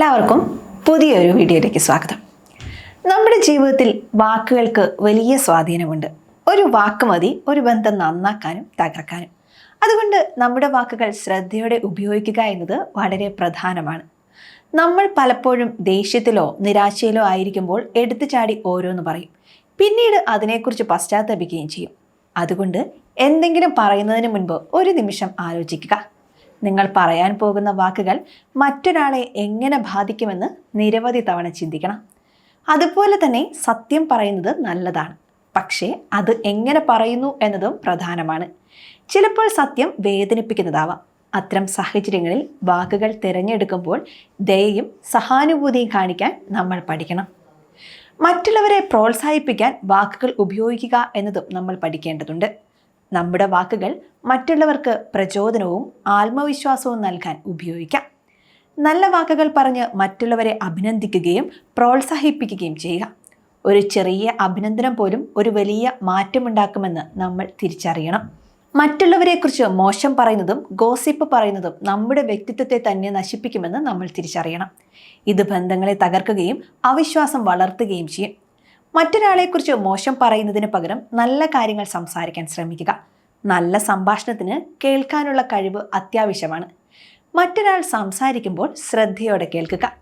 എല്ലാവർക്കും പുതിയൊരു വീഡിയോയിലേക്ക് സ്വാഗതം. നമ്മുടെ ജീവിതത്തിൽ വാക്കുകൾക്ക് വലിയ സ്വാധീനമുണ്ട്. ഒരു വാക്ക് മതി ഒരു ബന്ധം നന്നാക്കാനും തകർക്കാനും. അതുകൊണ്ട് നമ്മുടെ വാക്കുകൾ ശ്രദ്ധയോടെ ഉപയോഗിക്കുക എന്നത് വളരെ പ്രധാനമാണ്. നമ്മൾ പലപ്പോഴും ദേഷ്യത്തിലോ നിരാശയിലോ ആയിരിക്കുമ്പോൾ എടുത്തു ചാടി ഓരോന്ന് പറയും. പിന്നീട് അതിനെക്കുറിച്ച് പശ്ചാത്തപിക്കുകയും ചെയ്യും. അതുകൊണ്ട് എന്തെങ്കിലും പറയുന്നതിന് മുൻപ് ഒരു നിമിഷം ആലോചിക്കുക. നിങ്ങൾ പറയാൻ പോകുന്ന വാക്കുകൾ മറ്റൊരാളെ എങ്ങനെ ബാധിക്കുമെന്ന് നിരവധി തവണ ചിന്തിക്കണം. അതുപോലെ തന്നെ സത്യം പറയുന്നത് നല്ലതാണ്. പക്ഷേ അത് എങ്ങനെ പറയുന്നു എന്നതും പ്രധാനമാണ്. ചിലപ്പോൾ സത്യം വേദനിപ്പിക്കുന്നതാവാം. അത്തരം സാഹചര്യങ്ങളിൽ വാക്കുകൾ തിരഞ്ഞെടുക്കുമ്പോൾ ദയയും സഹാനുഭൂതിയും കാണിക്കാൻ നമ്മൾ പഠിക്കണം. മറ്റുള്ളവരെ പ്രോത്സാഹിപ്പിക്കാൻ വാക്കുകൾ ഉപയോഗിക്കുക എന്നതും നമ്മൾ പഠിക്കേണ്ടതുണ്ട്. നമ്മുടെ വാക്കുകൾ മറ്റുള്ളവർക്ക് പ്രചോദനവും ആത്മവിശ്വാസവും നൽകാൻ ഉപയോഗിക്കാം. നല്ല വാക്കുകൾ പറഞ്ഞ് മറ്റുള്ളവരെ അഭിനന്ദിക്കുകയും പ്രോത്സാഹിപ്പിക്കുകയും ചെയ്യുക. ഒരു ചെറിയ അഭിനന്ദനം പോലും ഒരു വലിയ മാറ്റമുണ്ടാക്കുമെന്ന് നമ്മൾ തിരിച്ചറിയണം. മറ്റുള്ളവരെക്കുറിച്ച് മോശം പറയുന്നതും ഗോസിപ്പ് പറയുന്നതും നമ്മുടെ വ്യക്തിത്വത്തെ തന്നെ നശിപ്പിക്കുമെന്ന് നമ്മൾ തിരിച്ചറിയണം. ഇത് ബന്ധങ്ങളെ തകർക്കുകയും അവിശ്വാസം വളർത്തുകയും ചെയ്യും. മറ്റൊരാളെക്കുറിച്ച് മോശം പറയുന്നതിന് പകരം നല്ല കാര്യങ്ങൾ സംസാരിക്കാൻ ശ്രമിക്കുക. നല്ല സംഭാഷണത്തിന് കേൾക്കാനുള്ള കഴിവ് അത്യാവശ്യമാണ്. മറ്റൊരാൾ സംസാരിക്കുമ്പോൾ ശ്രദ്ധയോടെ കേൾക്കുക.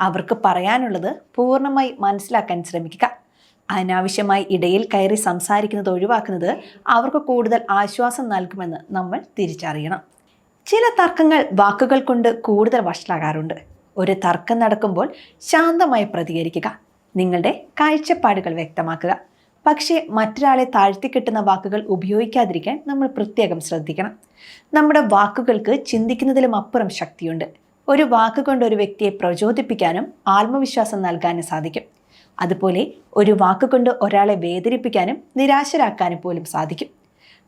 അവർക്ക് പറയാനുള്ളത് പൂർണമായി മനസ്സിലാക്കാൻ ശ്രമിക്കുക. അനാവശ്യമായി ഇടയിൽ കയറി സംസാരിക്കുന്നത് ഒഴിവാക്കുന്നത് അവർക്ക് കൂടുതൽ ആശ്വാസം നൽകുമെന്ന് നമ്മൾ തിരിച്ചറിയണം. ചില തർക്കങ്ങൾ വാക്കുകൾ കൊണ്ട് കൂടുതൽ വഷളാകാറുണ്ട്. ഒരു തർക്കം നടക്കുമ്പോൾ ശാന്തമായി പ്രതികരിക്കുക. നിങ്ങളുടെ കാഴ്ചപ്പാടുകൾ വ്യക്തമാക്കുക. പക്ഷേ മറ്റൊരാളെ താഴ്ത്തിക്കെട്ടുന്ന വാക്കുകൾ ഉപയോഗിക്കാതിരിക്കാൻ നമ്മൾ പ്രത്യേകം ശ്രദ്ധിക്കണം. നമ്മുടെ വാക്കുകൾക്ക് ചിന്തിക്കുന്നതിലും അപ്പുറം ശക്തിയുണ്ട്. ഒരു വാക്കുകൊണ്ട് ഒരു വ്യക്തിയെ പ്രചോദിപ്പിക്കാനും ആത്മവിശ്വാസം നൽകാനും സാധിക്കും. അതുപോലെ ഒരു വാക്കുകൊണ്ട് ഒരാളെ വേദനിപ്പിക്കാനും നിരാശരാക്കാനും പോലും സാധിക്കും.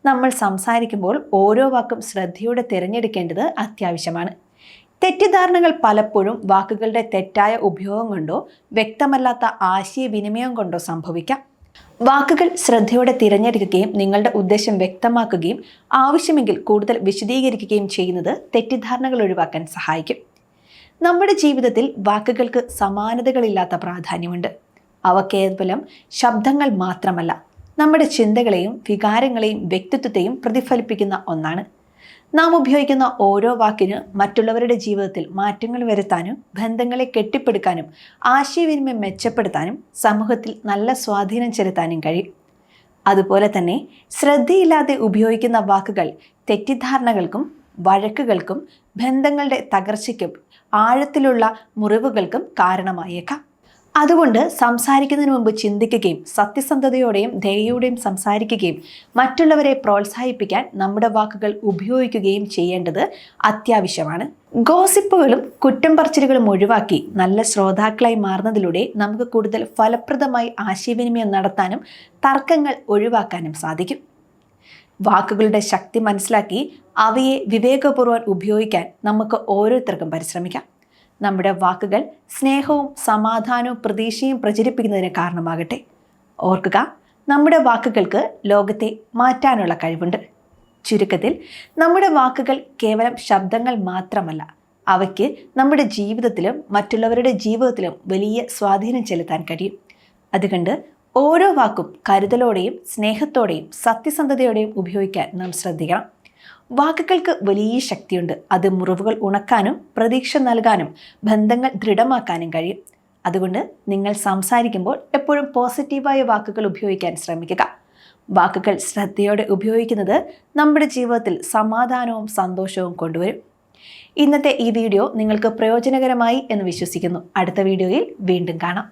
നമ്മൾ സംസാരിക്കുമ്പോൾ ഓരോ വാക്കും ശ്രദ്ധയോടെ തിരഞ്ഞെടുക്കേണ്ടത് അത്യാവശ്യമാണ്. തെറ്റിദ്ധാരണകൾ പലപ്പോഴും വാക്കുകളുടെ തെറ്റായ ഉപയോഗം കൊണ്ടോ വ്യക്തമല്ലാത്ത ആശയവിനിമയം കൊണ്ടോ സംഭവിക്കാം. വാക്കുകൾ ശ്രദ്ധയോടെ തിരഞ്ഞെടുക്കുകയും നിങ്ങളുടെ ഉദ്ദേശം വ്യക്തമാക്കുകയും ആവശ്യമെങ്കിൽ കൂടുതൽ വിശദീകരിക്കുകയും ചെയ്യുന്നത് തെറ്റിദ്ധാരണകൾ ഒഴിവാക്കാൻ സഹായിക്കും. നമ്മുടെ ജീവിതത്തിൽ വാക്കുകൾക്ക് സമാനതകളില്ലാത്ത പ്രാധാന്യമുണ്ട്. അവ കേവലം ശബ്ദങ്ങൾ മാത്രമല്ല നമ്മുടെ ചിന്തകളെയും വികാരങ്ങളെയും വ്യക്തിത്വത്തെയും പ്രതിഫലിപ്പിക്കുന്ന ഒന്നാണ്. നാം ഉപയോഗിക്കുന്ന ഓരോ വാക്കിന് മറ്റുള്ളവരുടെ ജീവിതത്തിൽ മാറ്റങ്ങൾ വരുത്താനും ബന്ധങ്ങളെ കെട്ടിപ്പടുക്കാനും ആശയവിനിമയം മെച്ചപ്പെടുത്താനും സമൂഹത്തിൽ നല്ല സ്വാധീനം ചെലുത്താനും കഴിയും. അതുപോലെ തന്നെ ശ്രദ്ധയില്ലാതെ ഉപയോഗിക്കുന്ന വാക്കുകൾ തെറ്റിദ്ധാരണകൾക്കും വഴക്കുകൾക്കും ബന്ധങ്ങളുടെ തകർച്ചയ്ക്കും ആഴത്തിലുള്ള മുറിവുകൾക്കും കാരണമായേക്കാം. അതുകൊണ്ട് സംസാരിക്കുന്നതിന് മുമ്പ് ചിന്തിക്കുകയും സത്യസന്ധതയോടെയും ദയയോടെയും സംസാരിക്കുകയും മറ്റുള്ളവരെ പ്രോത്സാഹിപ്പിക്കാൻ നമ്മുടെ വാക്കുകൾ ഉപയോഗിക്കുകയും ചെയ്യേണ്ടത് അത്യാവശ്യമാണ്. ഗോസിപ്പുകളും കുറ്റം പറച്ചിലുകളും ഒഴിവാക്കി നല്ല ശ്രോതാക്കളായി മാറുന്നതിലൂടെ നമുക്ക് കൂടുതൽ ഫലപ്രദമായി ആശയവിനിമയം നടത്താനും തർക്കങ്ങൾ ഒഴിവാക്കാനും സാധിക്കും. വാക്കുകളുടെ ശക്തി മനസ്സിലാക്കി അവയെ വിവേകപൂർവം ഉപയോഗിക്കാൻ നമുക്ക് ഓരോരുത്തർക്കും പരിശ്രമിക്കാം. നമ്മുടെ വാക്കുകൾ സ്നേഹവും സമാധാനവും പ്രതീക്ഷയും പ്രചരിപ്പിക്കുന്നതിന് കാരണമാകട്ടെ. ഓർക്കുക നമ്മുടെ വാക്കുകൾക്ക് ലോകത്തെ മാറ്റാനുള്ള കഴിവുണ്ട്. ചുരുക്കത്തിൽ നമ്മുടെ വാക്കുകൾ കേവലം ശബ്ദങ്ങൾ മാത്രമല്ല അവയ്ക്ക് നമ്മുടെ ജീവിതത്തിലും മറ്റുള്ളവരുടെ ജീവിതത്തിലും വലിയ സ്വാധീനം ചെലുത്താൻ കഴിയും. അതുകൊണ്ട് ഓരോ വാക്കും കരുതലോടെയും സ്നേഹത്തോടെയും സത്യസന്ധതയോടെയും ഉപയോഗിക്കാൻ നാം ശ്രദ്ധിക്കണം. വാക്കുകൾക്ക് വലിയ ശക്തിയുണ്ട്. അത് മുറിവുകൾ ഉണക്കാനും പ്രതീക്ഷ നൽകാനും ബന്ധങ്ങൾ ദൃഢമാക്കാനും കഴിയും. അതുകൊണ്ട് നിങ്ങൾ സംസാരിക്കുമ്പോൾ എപ്പോഴും പോസിറ്റീവായ വാക്കുകൾ ഉപയോഗിക്കാൻ ശ്രമിക്കുക. വാക്കുകൾ ശ്രദ്ധയോടെ ഉപയോഗിക്കുന്നത് നമ്മുടെ ജീവിതത്തിൽ സമാധാനവും സന്തോഷവും കൊണ്ടുവരും. ഇന്നത്തെ ഈ വീഡിയോ നിങ്ങൾക്ക് പ്രയോജനകരമായി എന്ന് വിശ്വസിക്കുന്നു. അടുത്ത വീഡിയോയിൽ വീണ്ടും കാണാം.